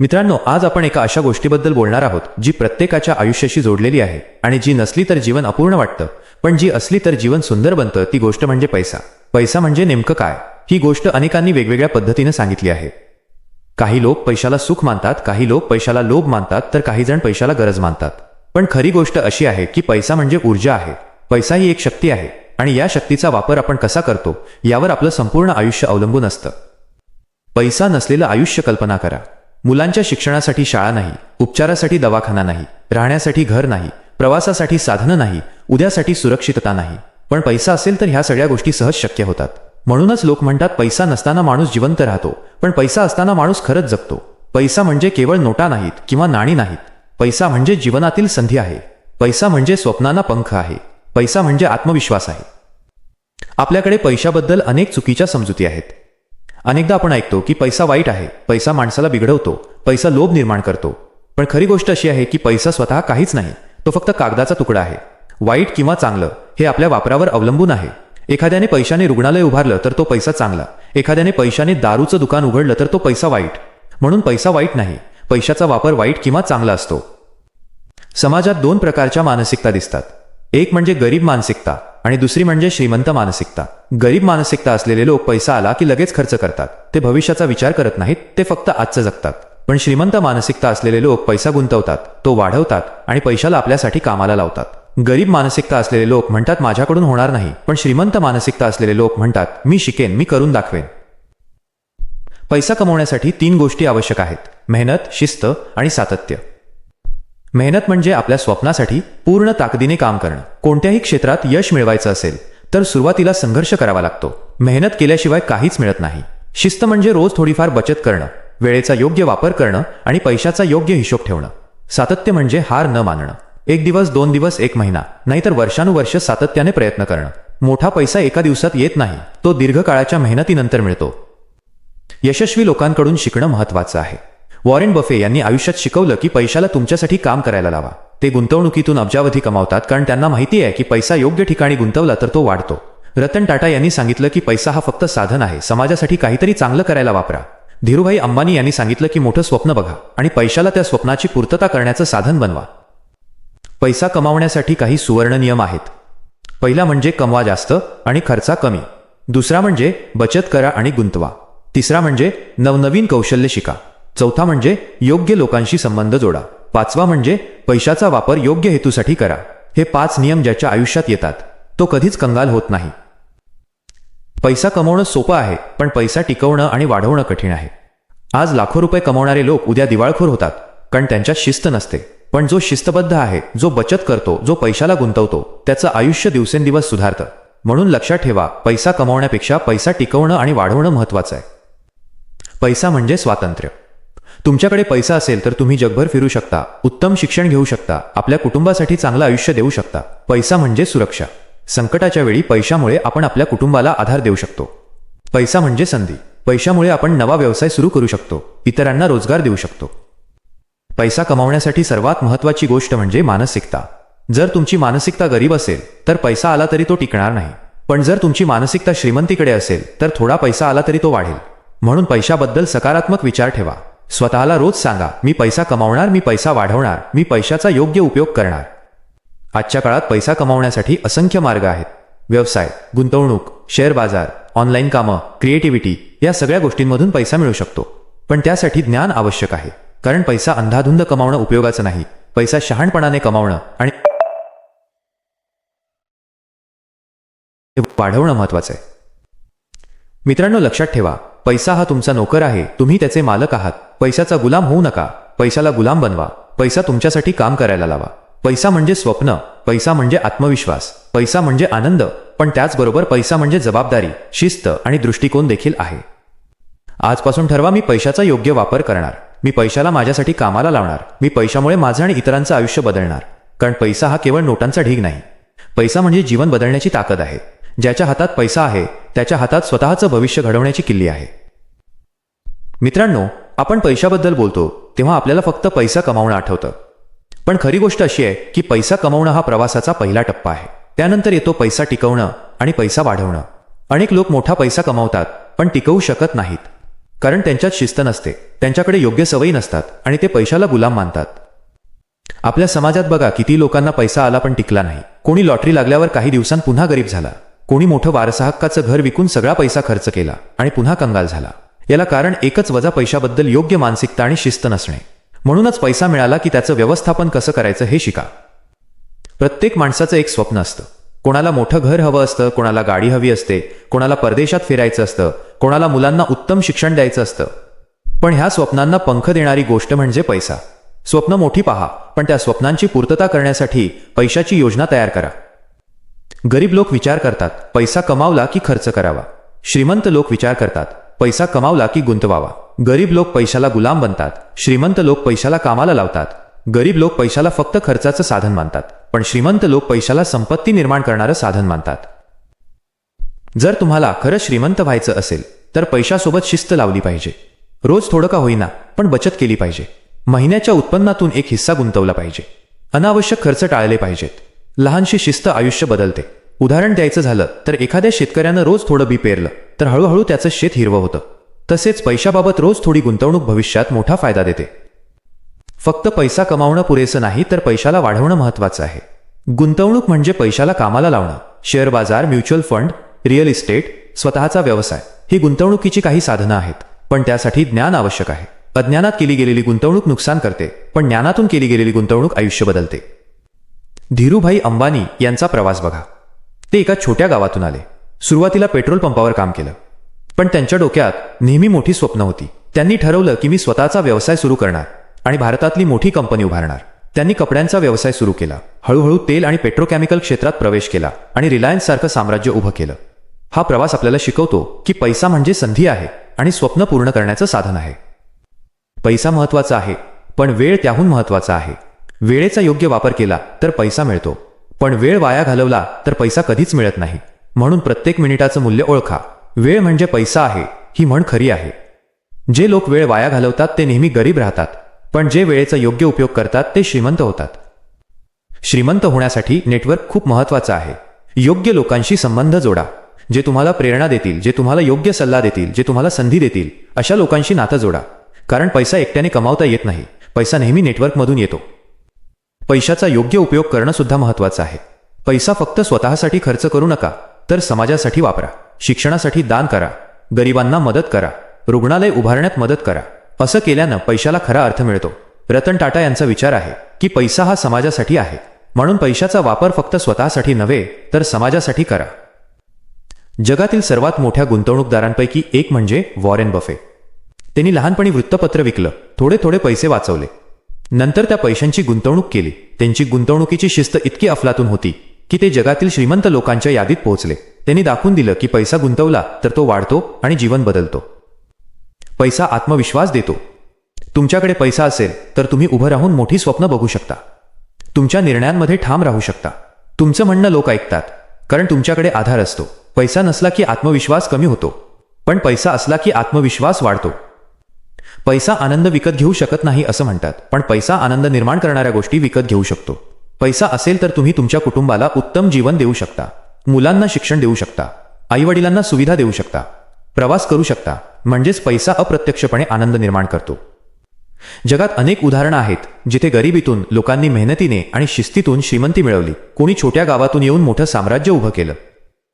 मित्रांनो आज आपण एका अशा गोष्टीबद्दल बोलणार आहोत जी प्रत्येकाच्या आयुष्याशी जोडलेली आहे आणि जी नसली तर जीवन अपूर्ण वाटतं. पण जी असली तर जीवन सुंदर बनतं ती गोष्ट म्हणजे पैसा. पैसा म्हणजे नेमकं काय? ही गोष्ट अनेकांनी वेगवेगळ्या पद्धतीने सांगितली आहे. काही लोक पैशाला सुख मानतात काही लोक पैशाला लोभ मानतात तर काही जण पैशाला गरज मानतात. पण खरी गोष्ट अशी आहे की पैसा म्हणजे ऊर्जा आहे. पैसा ही एक शक्ती आहे आणि या शक्तीचा वापर आपण कसा करतो यावर आपलं संपूर्ण आयुष्य अवलंबून असतं. पैसा नसलेलं आयुष्य कल्पना करा. मुलांच्या शिक्षणासाठी शाळा नाही उपचारासाठी दवाखाना नाही राहण्यासाठी घर नाही प्रवासासाठी साधनं नाही उद्यासाठी सुरक्षितता नाही. पण पैसा असेल तर ह्या सगळ्या गोष्टी सहज शक्य होतात. म्हणूनच लोक म्हणतात पैसा नसताना माणूस जिवंत राहतो पण पैसा असताना माणूस खरंच जगतो. पैसा म्हणजे केवळ नोटा नाहीत किंवा नाणी नाहीत. पैसा म्हणजे जीवनातील संधी आहे. पैसा म्हणजे स्वप्नांना पंख आहे. पैसा म्हणजे आत्मविश्वास आहे. आपल्याकडे पैशाबद्दल अनेक चुकीच्या समजुती आहेत. अनेकदा आपण ऐकतो की पैसा वाईट आहे पैसा माणसाला बिघडवतो पैसा लोभ निर्माण करतो. पण खरी गोष्ट अशी आहे की पैसा स्वतः काहीच नाही तो फक्त कागदाचा तुकडा आहे. वाईट किंवा चांगलं हे आपल्या वापरावर अवलंबून आहे. एखाद्याने पैशाने रुग्णालय उभारलं तर तो पैसा चांगला. एखाद्याने पैशाने दारूचं दुकान उघडलं तर तो पैसा वाईट. म्हणून पैसा वाईट नाही पैशाचा वापर वाईट किंवा चांगला असतो. समाजात दोन प्रकारच्या मानसिकता दिसतात. एक म्हणजे गरीब मानसिकता आणि दुसरी म्हणजे श्रीमंत मानसिकता. गरीब मानसिकता असलेले लोक पैसा आला की लगेच खर्च करतात. ते भविष्याचा विचार करत नाहीत ते फक्त आजचं जगतात. पण श्रीमंत मानसिकता असलेले लोक पैसा गुंतवतात तो वाढवतात आणि पैशाला आपल्यासाठी कामाला लावतात. गरीब मानसिकता असलेले लोक म्हणतात माझ्याकडून होणार नाही. पण श्रीमंत मानसिकता असलेले लोक म्हणतात मी शिकेन मी करून दाखवेन. पैसा कमवण्यासाठी तीन गोष्टी आवश्यक आहेत. मेहनत शिस्त आणि सातत्य. मेहनत म्हणजे आपल्या स्वप्नासाठी पूर्ण ताकदीने काम करणं. कोणत्याही क्षेत्रात यश मिळवायचं असेल तर सुरुवातीला संघर्ष करावा लागतो. मेहनत केल्याशिवाय काहीच मिळत नाही. शिस्त म्हणजे रोज थोडीफार बचत करणं वेळेचा योग्य वापर करणं आणि पैशाचा योग्य हिशोब ठेवणं. सातत्य म्हणजे हार न मानणं. एक दिवस दोन दिवस एक महिना नाहीतर वर्षानुवर्ष सातत्याने प्रयत्न करणं. मोठा पैसा एका दिवसात येत नाही तो दीर्घकाळाच्या मेहनतीनंतर मिळतो. यशस्वी लोकांकडून शिकणं महत्वाचं आहे. वॉरेन बफे यांनी आयुष्यात शिकवलं की पैशाला तुमच्यासाठी काम करायला लावा. ते गुंतवणुकीतून अब्जावधी कमावतात कारण त्यांना माहिती आहे की पैसा योग्य ठिकाणी गुंतवला तर तो वाढतो. रतन टाटा यांनी सांगितलं की पैसा हा फक्त साधन आहे समाजासाठी काहीतरी चांगलं करायला वापरा. धीरूभाई अंबानी यांनी सांगितलं की मोठं स्वप्न बघा आणि पैशाला त्या स्वप्नाची पूर्तता करण्याचं साधन बनवा. पैसा कमावण्यासाठी काही सुवर्ण नियम आहेत. पहिला म्हणजे कमवा जास्त आणि खर्चा कमी. दुसरा म्हणजे बचत करा आणि गुंतवा. तिसरा म्हणजे नवनवीन कौशल्य शिका. चौथा म्हणजे योग्य लोकांशी संबंध जोडा. पाचवा म्हणजे पैशाचा वापर योग्य हेतूसाठी करा. हे पाच नियम ज्याच्या आयुष्यात येतात. तो कधीच कंगाल होत नाही. पैसा कमवणं सोपं आहे पण पैसा टिकवणं आणि वाढवणं कठीण आहे. आज लाखो रुपये कमवणारे लोक उद्या दिवाळखोर होतात कारण त्यांच्यात शिस्त नसते. पण जो शिस्तबद्ध आहे जो बचत करतो जो पैशाला गुंतवतो त्याचं आयुष्य दिवसेंदिवस सुधारतं. म्हणून लक्षात ठेवा पैसा कमवण्यापेक्षा पैसा टिकवणं आणि वाढवणं महत्वाचं आहे. पैसा म्हणजे स्वातंत्र्य. तुमच्याकडे पैसा असेल तर तुम्ही जगभर फिरू शकता उत्तम शिक्षण घेऊ शकता आपल्या कुटुंबासाठी चांगलं आयुष्य देऊ शकता. पैसा म्हणजे सुरक्षा. संकटाच्या वेळी पैशामुळे आपण आपल्या कुटुंबाला आधार देऊ शकतो. पैसा म्हणजे संधी. पैशामुळे आपण नवा व्यवसाय सुरू करू शकतो इतरांना रोजगार देऊ शकतो. पैसा कमावण्यासाठी सर्वात महत्वाची गोष्ट म्हणजे मानसिकता. जर तुमची मानसिकता गरीब असेल तर पैसा आला तरी तो टिकणार नाही. पण जर तुमची मानसिकता श्रीमंतीकडे असेल तर थोडा पैसा आला तरी तो वाढेल. म्हणून पैशाबद्दल सकारात्मक विचार ठेवा. स्वतःला रोज सांगा मी पैसा कमावणार मी पैसा वाढवणार मी पैशाचा योग्य उपयोग करणार. आजच्या काळात पैसा कमावण्यासाठी असंख्य मार्ग आहेत. व्यवसाय गुंतवणूक शेअर बाजार ऑनलाईन कामं क्रिएटिव्हिटी या सगळ्या गोष्टींमधून पैसा मिळू शकतो. पण त्यासाठी ज्ञान आवश्यक आहे. कारण पैसा अंधाधुंद कमावणं उपयोगाचं नाही. पैसा शहाणपणाने कमावणं आणि वाढवणं महत्वाचं आहे. मित्रांनो लक्षात ठेवा. पैसा हा तुमचा नोकर आहे तुम्ही त्याचे मालक आहात. पैशाचा गुलाम होऊ नका. पैशाला गुलाम बनवा. पैसा तुमच्यासाठी काम करायला लावा. पैसा म्हणजे स्वप्न पैसा म्हणजे आत्मविश्वास पैसा म्हणजे आनंद पण त्याचबरोबर पैसा म्हणजे जबाबदारी शिस्त आणि दृष्टिकोन देखील आहे. आजपासून ठरवा मी पैशाचा योग्य वापर करणार. मी पैशाला माझ्यासाठी कामाला लावणार. मी पैशामुळे माझं आणि इतरांचं आयुष्य बदलणार. कारण पैसा हा केवळ नोटांचा ढीग नाही. पैसा म्हणजे जीवन बदलण्याची ताकद आहे. ज्याच्या हातात पैसा आहे त्याच्या हातात स्वतःचं भविष्य घडवण्याची किल्ली आहे. मित्रांनो आपण पैशाबद्दल बोलतो तेव्हा आपल्याला फक्त पैसा कमावणं आठवतं. पण खरी गोष्ट अशी आहे की पैसा कमावणं हा प्रवासाचा पहिला टप्पा आहे. त्यानंतर येतो पैसा टिकवणं आणि पैसा वाढवणं. अनेक लोक मोठा पैसा कमावतात पण टिकवू शकत नाहीत. कारण त्यांच्यात शिस्त नसते त्यांच्याकडे योग्य सवयी नसतात आणि ते पैशाला गुलाम मानतात. आपल्या समाजात बघा किती लोकांना पैसा आला पण टिकला नाही. कोणी लॉटरी लागल्यावर काही दिवसांत पुन्हा गरीब झाला. कोणी मोठं वारसाहक्काचं घर विकून सगळा पैसा खर्च केला आणि पुन्हा कंगाल झाला. याला कारण एकच वजा पैशाबद्दल योग्य मानसिकता आणि शिस्त नसणे. म्हणूनच पैसा मिळाला की त्याचं व्यवस्थापन कसं करायचं हे शिका. प्रत्येक माणसाचं एक स्वप्न असतं. कोणाला मोठं घर हवं असतं कोणाला गाडी हवी असते कोणाला परदेशात फिरायचं असतं कोणाला मुलांना उत्तम शिक्षण द्यायचं असतं. पण ह्या स्वप्नांना पंख देणारी गोष्ट म्हणजे पैसा. स्वप्न मोठी पहा पण त्या स्वप्नांची पूर्तता करण्यासाठी पैशाची योजना तयार करा. गरीब लोक विचार करतात पैसा कमावला की खर्च करावा. श्रीमंत लोक विचार करतात पैसा कमावला की गुंतवावा. गरीब लोक पैशाला गुलाम बनतात श्रीमंत लोक पैशाला कामाला लावतात. गरीब लोक पैशाला फक्त खर्चाचं साधन मानतात पण श्रीमंत लोक पैशाला संपत्ती निर्माण करणारं साधन मानतात. जर तुम्हाला खरं श्रीमंत व्हायचं असेल तर पैशासोबत शिस्त लावली पाहिजे. रोज थोडं का होईना पण बचत केली पाहिजे. महिन्याच्या उत्पन्नातून एक हिस्सा गुंतवला पाहिजे. अनावश्यक खर्च टाळले पाहिजेत. लहानशी शिस्त आयुष्य बदलते. उदाहरण द्यायचं झालं तर एखाद्या शेतकऱ्यानं रोज थोडं बी पेरलं तर हळूहळू त्याचं शेत हिरवं होतं. तसेच पैशाबाबत रोज थोडी गुंतवणूक भविष्यात मोठा फायदा देते. फक्त पैसा कमावणं पुरेसं नाही तर पैशाला वाढवणं महत्वाचं आहे. गुंतवणूक म्हणजे पैशाला कामाला लावणं. शेअर बाजार म्युच्युअल फंड रिअल इस्टेट स्वतःचा व्यवसाय ही गुंतवणुकीची काही साधनं आहेत पण त्यासाठी ज्ञान आवश्यक आहे. अज्ञानात केली गेलेली गुंतवणूक नुकसान करते पण ज्ञानातून केली गेलेली गुंतवणूक आयुष्य बदलते. धीरूभाई अंबानी यांचा प्रवास बघा. ते एका छोट्या गावातून आले. सुरुवातीला पेट्रोल पंपावर काम केलं. पण त्यांच्या डोक्यात नेहमी मोठी स्वप्न होती. त्यांनी ठरवलं की मी स्वतःचा व्यवसाय सुरू करणार आणि भारतातली मोठी कंपनी उभारणार. त्यांनी कपड्यांचा व्यवसाय सुरू केला. हळूहळू तेल आणि पेट्रोकेमिकल क्षेत्रात प्रवेश केला आणि रिलायन्स सारखं साम्राज्य उभं केलं. हा प्रवास आपल्याला शिकवतो की पैसा म्हणजे संधी आहे आणि स्वप्न पूर्ण करण्याचं साधन आहे. पैसा महत्त्वाचा आहे पण वेळ त्याहून महत्त्वाचा आहे. वेळेचा योग्य वापर केला तर पैसा मिळतो. पण वेळ वाया घालवला तर पैसा कधीच मिळत नाही. म्हणून प्रत्येक मिनिटाचं मूल्य ओळखा. वेळ म्हणजे पैसा आहे ही म्हण खरी आहे. जे लोक वेळ वाया घालवतात ते नेहमी गरीब राहतात पण जे वेळेचा योग्य उपयोग करतात ते श्रीमंत होतात. श्रीमंत होण्यासाठी नेटवर्क खूप महत्वाचं आहे. योग्य लोकांशी संबंध जोडा जे तुम्हाला प्रेरणा देतील जे तुम्हाला योग्य सल्ला देतील जे तुम्हाला संधी देतील अशा लोकांशी नातं जोडा. कारण पैसा एकट्याने कमावता येत नाही. पैसा नेहमी नेटवर्कमधून येतो. पैशाचा योग्य उपयोग करणं सुद्धा महत्वाचं आहे. पैसा फक्त स्वतःसाठी खर्च करू नका तर समाजासाठी वापरा. शिक्षणासाठी दान करा. गरिबांना मदत करा. रुग्णालय उभारण्यात मदत करा. असं केल्यानं पैशाला खरा अर्थ मिळतो. रतन टाटा यांचा विचार आहे की पैसा हा समाजासाठी आहे. म्हणून पैशाचा वापर फक्त स्वतःसाठी नव्हे तर समाजासाठी करा. जगातील सर्वात मोठ्या गुंतवणूकदारांपैकी एक म्हणजे वॉरेन बफे. त्यांनी लहानपणी वृत्तपत्र विकलं थोडे थोडे पैसे वाचवले. नंतर त्या पैशांची गुंतवणूक केली. त्यांची गुंतवणुकीची शिस्त इतकी अफलातून होती की ते जगातील श्रीमंत लोकांच्या यादीत पोहोचले. त्यांनी दाखवून दिलं की पैसा गुंतवला तर तो वाढतो आणि जीवन बदलतो. पैसा आत्मविश्वास देतो. तुमच्याकडे पैसा असेल तर तुम्ही उभं राहून मोठी स्वप्न बघू शकता. तुमच्या निर्णयांमध्ये ठाम राहू शकता. तुमचं म्हणणं लोक ऐकतात कारण तुमच्याकडे आधार असतो. पैसा नसला की आत्मविश्वास कमी होतो. पण पैसा असला की आत्मविश्वास वाढतो. पैसा आनंद विकत घेऊ शकत नाही असं म्हणतात. पण पैसा आनंद निर्माण करणाऱ्या गोष्टी विकत घेऊ शकतो. पैसा असेल तर तुम्ही तुमच्या कुटुंबाला उत्तम जीवन देऊ शकता. मुलांना शिक्षण देऊ शकता. आईवडिलांना सुविधा देऊ शकता. प्रवास करू शकता. म्हणजेच पैसा अप्रत्यक्षपणे आनंद निर्माण करतो. जगात अनेक उदाहरणं आहेत जिथे गरिबीतून लोकांनी मेहनतीने आणि शिस्तीतून श्रीमंती मिळवली. कोणी छोट्या गावातून येऊन मोठं साम्राज्य उभं केलं.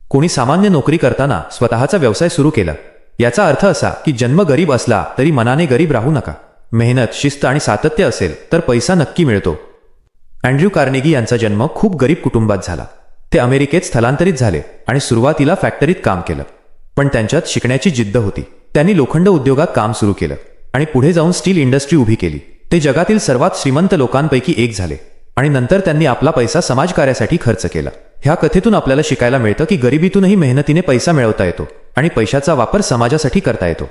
कोणी सामान्य नोकरी करताना स्वतःचा व्यवसाय सुरू केला. याचा अर्थ असा की जन्म गरीब असला तरी मनाने गरीब राहू नका. मेहनत शिस्त आणि सातत्य असेल तर पैसा नक्की मिळतो. अँड्र्यू कार्नेगी यांचा जन्म खूप गरीब कुटुंबात झाला. ते अमेरिकेत स्थलांतरित झाले आणि सुरुवातीला फॅक्टरीत काम केलं. पण त्यांच्यात शिकण्याची जिद्द होती. त्यांनी लोखंड उद्योगात काम सुरू केलं आणि पुढे जाऊन स्टील इंडस्ट्री उभी केली. ते जगातील सर्वात श्रीमंत लोकांपैकी एक झाले आणि नंतर त्यांनी आपला पैसा समाजकार्यासाठी खर्च केला. ह्या कथेतून आपल्याला शिकायला मिळतं की गरिबीतूनही मेहनतीने पैसा मिळवता येतो. आणि पैशाचा वापर समाजासाठी करता येतो.